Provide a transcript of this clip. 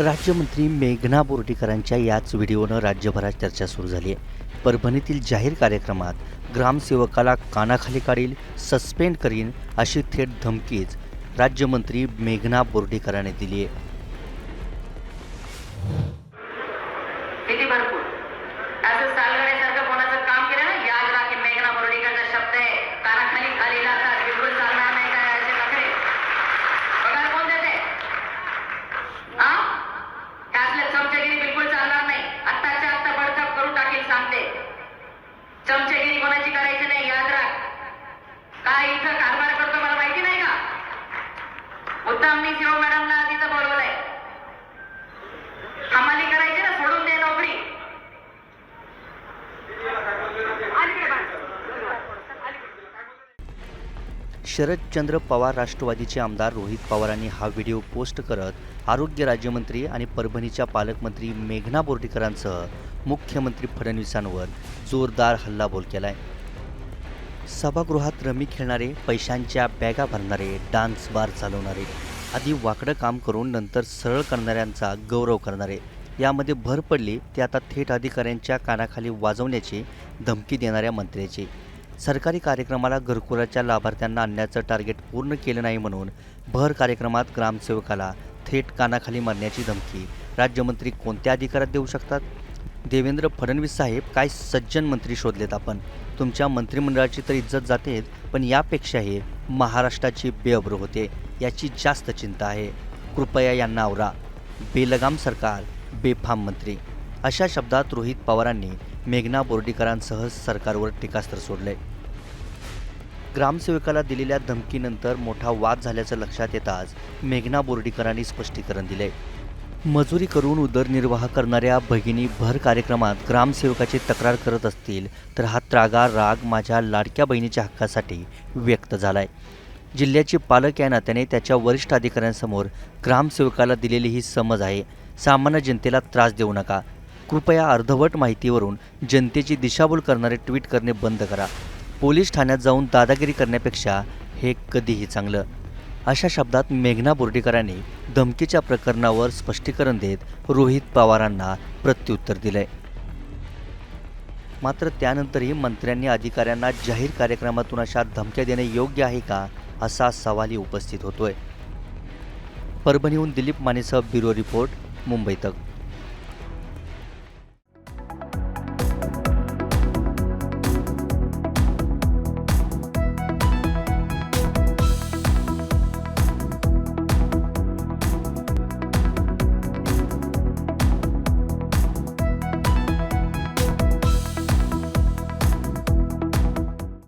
राज्यमंत्री मेघना बोर्डीकरांच्या याच व्हिडिओनं राज्यभरात चर्चा सुरू झाली आहे. परभणीतील जाहीर कार्यक्रमात ग्रामसेवकाला कानाखाली काढील सस्पेंड करीन अशी थेट धमकीच राज्यमंत्री मेघना बोर्डीकरांनी दिली आहे. किती भरपूर असं सालगड्यासारखं कोणाचं काम केलं ना याद राहा की मेघना बोर्डीकरचा शब्द आहे कानाखाली खाली लागतात बिलकुल चालणार नाही काय असे नखरे पगार कोण देते हा त्यातलं चमचेगिरी बिलकुल चालणार नाही आत्ताच्या आत्ता बडतप करून टाकेल सांगते चमचेगिरी कोणाची करायची नाही याद राख काय इथं कारभार करतो मला माहिती नाही का? उत्तम मी शिव मॅडमला तिथं बोलवलंय. हमाली करायची ना सोडून दे नोकरी. शरदचंद्र पवार राष्ट्रवादीचे आमदार रोहित पवारांनी हा व्हिडिओ पोस्ट करत आरोग्य राज्यमंत्री आणि परभणीच्या पालकमंत्री मेघना बोर्डीकरांसह मुख्यमंत्री फडणवीसांवर जोरदार हल्लाबोल केला आहे सभागृहात रमी खेळणारे पैशांच्या बॅगा भरणारे डान्स बार चालवणारे आधी वाकडं काम करून नंतर सरळ करणाऱ्यांचा गौरव करणारे यामध्ये भर पडली ते आता थेट अधिकाऱ्यांच्या कानाखाली वाजवण्याची धमकी देणाऱ्या मंत्र्याची. सरकारी कार्यक्रमाला घरकुलाच्या लाभार्थ्यांना आणण्याचं टार्गेट पूर्ण केलं नाही म्हणून भर कार्यक्रमात ग्रामसेवकाला थेट कानाखाली मारण्याची धमकी. राज्यमंत्री कोणत्या अधिकारात देऊ शकतात? देवेंद्र फडणवीस साहेब काय सज्जन मंत्री शोधलेत आपण? तुमच्या मंत्रिमंडळाची तर इज्जत जातेच पण यापेक्षाही महाराष्ट्राची बेअब्रू होते याची जास्त चिंता आहे. कृपया यांना आवरा. बेलगाम सरकार बेफाम मंत्री. अशा शब्दात रोहित पवारांनी मेघना बोर्डीकरांसह सरकारवर टीकास्त्र सोडले. ग्रामसेवकाला दिलेल्या धमकीनंतर मोठा वाद झाल्याचं लक्षात येताच मेघना बोर्डीकरांनी स्पष्टीकरण दिले. मजुरी करून उदरनिर्वाह करणाऱ्या भगिनी भर कार्यक्रमात ग्रामसेवकाची तक्रार करत असतील तर हा त्रागा राग माझ्या लाडक्या बहिणीच्या हक्कासाठी व्यक्त झालाय. जिल्ह्याचे पालक या नात्याने त्याच्या वरिष्ठ अधिकाऱ्यांसमोर ग्रामसेवकाला दिलेली ही समज आहे. सामान्य जनतेला त्रास देऊ नका. कृपया अर्धवट माहितीवरून जनतेची दिशाभूल करणारे ट्विट करणे बंद करा. पोलीस ठाण्यात जाऊन दादागिरी करण्यापेक्षा हे कधीही चांगलं. अशा शब्दात मेघना बोर्डीकरांनी धमकीच्या प्रकरणावर स्पष्टीकरण देत रोहित पवारांना प्रत्युत्तर दिलंय. मात्र त्यानंतरही मंत्र्यांनी अधिकाऱ्यांना जाहीर कार्यक्रमातून अशा धमक्या देणे योग्य आहे का असा सवालही उपस्थित होतोय. परभणीहून दिलीप मानेसह ब्युरो रिपोर्ट मुंबई तक.